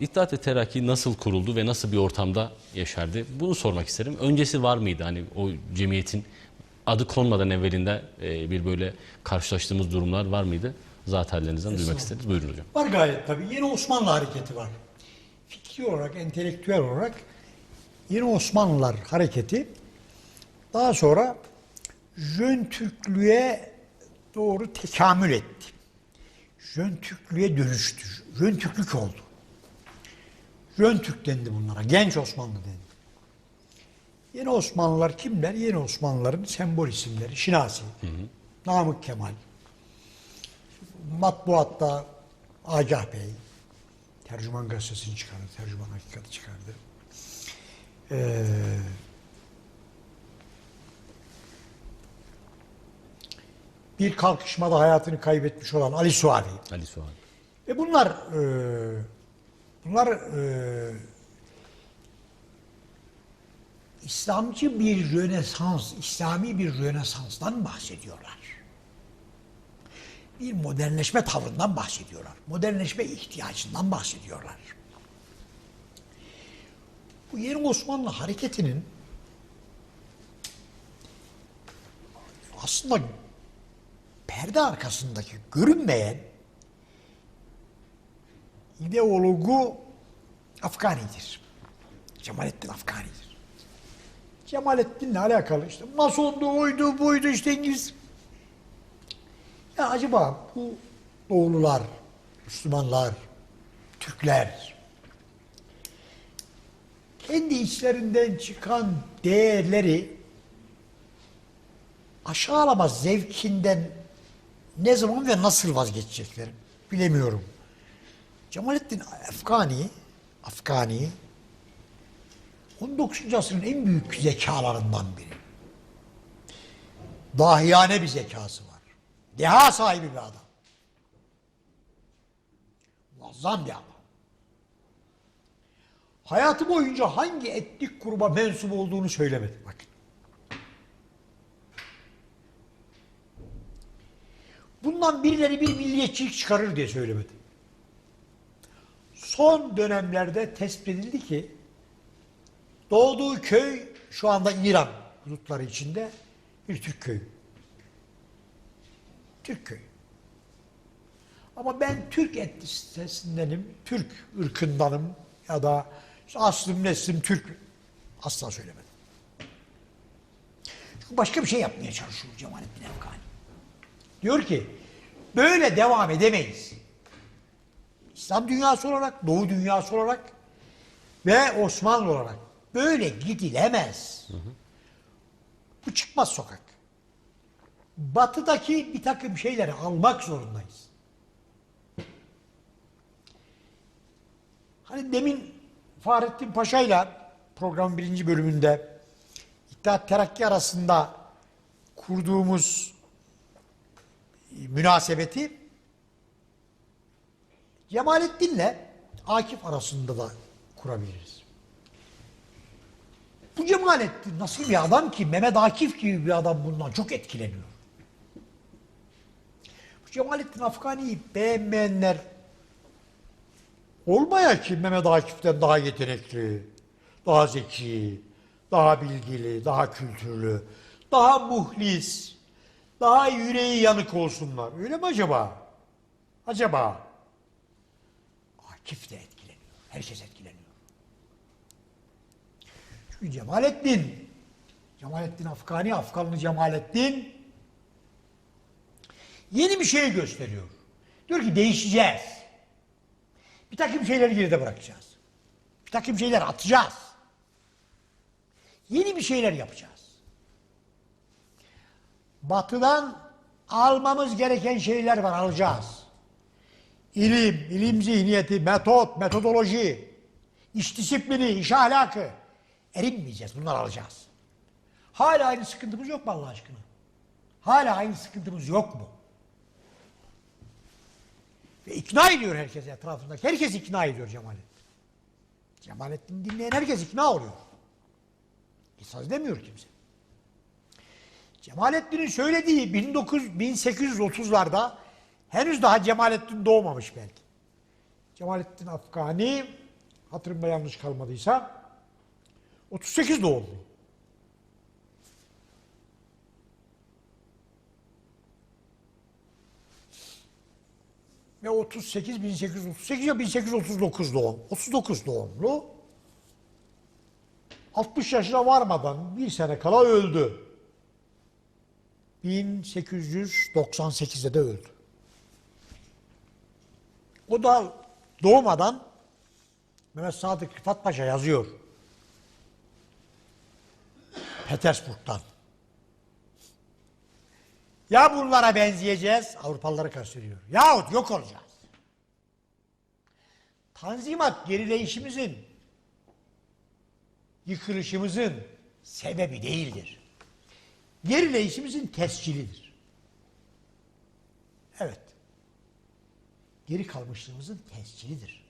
İttihat ve Terakki nasıl kuruldu ve nasıl bir ortamda yaşardı? Bunu sormak isterim. Öncesi var mıydı hani o cemiyetin adı konmadan evvelinde e, bir böyle karşılaştığımız durumlar var mıydı? Zat hallerinizden duymak isteriz. Buyurun hocam. Var gayet tabii. Yeni Osmanlı hareketi var. Fikri olarak, entelektüel olarak Yeni Osmanlılar hareketi daha sonra Jön Türklüğe doğru tekamül etti. Jön Türklüğe dönüştü. Jön Türklük oldu. Jön Türk dendi bunlara. Genç Osmanlı dendi. Yeni Osmanlılar kimler? Yeni Osmanlıların sembol isimleri. Şinasi, Namık Kemal, matbuatta Agah Bey, tercüman gazetesini çıkardı, tercüman hakikati çıkardı. Ee, bir kalkışmada hayatını kaybetmiş olan Ali Suavi. Ali Suhan. Ve bunlar e, bunlar e, İslamcı bir rönesans, İslami bir rönesanstan bahsediyorlar. Bir modernleşme tavrından bahsediyorlar. Modernleşme ihtiyacından bahsediyorlar. Bu yeni Osmanlı hareketinin aslında perde arkasındaki görünmeyen ideologu Afgani'dir. Cemalettin Afgani'dir. Cemalettin'le alakalı işte masondu, oydu, buydu işte İngiliz. Ya acaba bu Doğulular, Müslümanlar, Türkler kendi içlerinden çıkan değerleri aşağılama zevkinden ne zaman ve nasıl vazgeçecekler bilemiyorum. Cemalettin Afgani, Afgani 19. asrın en büyük zekalarından biri. Dahiyane bir zekası var. Deha sahibi bir adam. Muazzam bir adam. Hayatı boyunca hangi etnik gruba mensup olduğunu söylemedi. Bakın. Bundan birileri bir milliyetçilik çıkarır diye söylemedi. Son dönemlerde tespit edildi ki doğduğu köy şu anda İran hudutları içinde bir Türk köyü. Türk köyü. Ama ben Türk etnisitesindenim, Türk ırkındanım ya da işte aslım neslim Türk asla söylemedim. Çünkü başka bir şey yapmaya çalışıyor Cemalettin Efkani. Diyor ki böyle devam edemeyiz. İslam dünyası olarak, Doğu dünyası olarak ve Osmanlı olarak böyle gidilemez. Bu çıkmaz sokak. Batıdaki bir takım şeyleri almak zorundayız. Hani demin Fahrettin Paşa'yla programın birinci bölümünde İttihat Terakki arasında kurduğumuz münasebeti Cemalettin'le Akif arasında da kurabiliriz. Bu Cemalettin nasıl bir adam ki Mehmet Akif gibi bir adam bundan çok etkileniyor. Bu Cemalettin Afgani'yi beğenmeyenler olmaya ki Mehmet Akif'ten daha yetenekli, daha zeki, daha bilgili, daha kültürlü, daha muhlis, daha yüreği yanık olsunlar. Öyle mi acaba? Acaba? Akif de etkileniyor. Herkes etkileniyor. Çünkü Cemalettin, Cemalettin Afgani, Afganlı Cemalettin yeni bir şey gösteriyor. Diyor ki değişeceğiz. Bir takım şeyleri geride bırakacağız. Bir takım şeyler atacağız. Yeni bir şeyler yapacağız. Batıdan almamız gereken şeyler var alacağız. İlim, ilim zihniyeti, metot, metodoloji, iş disiplini, iş ahlakı. Erinmeyeceğiz. Bunları alacağız. Hala aynı sıkıntımız yok mu Allah aşkına? Hala aynı sıkıntımız yok mu? Ve ikna ediyor herkes etrafındaki. Herkes ikna ediyor Cemalettin. Cemalettin dinleyen herkes ikna oluyor. İsaz demiyor kimse. Cemalettin'in söylediği 19, 1830'larda henüz daha Cemalettin doğmamış belki. Cemalettin Afgani hatırımda yanlış kalmadıysa 38 doğumlu. Ve 38 1838 ya 1839 doğum. 39 doğumlu. 60 yaşına varmadan bir sene kala öldü. 1898'de de öldü. O da doğmadan Mehmet Sadık Rıfat Paşa yazıyor. Petersburg'dan. Ya bunlara benzeyeceğiz, Avrupalıları kastediyor. Yahut yok olacağız. Tanzimat gerileyişimizin, yıkılışımızın sebebi değildir. Gerileyişimizin tescilidir. Evet. Geri kalmışlığımızın tescilidir.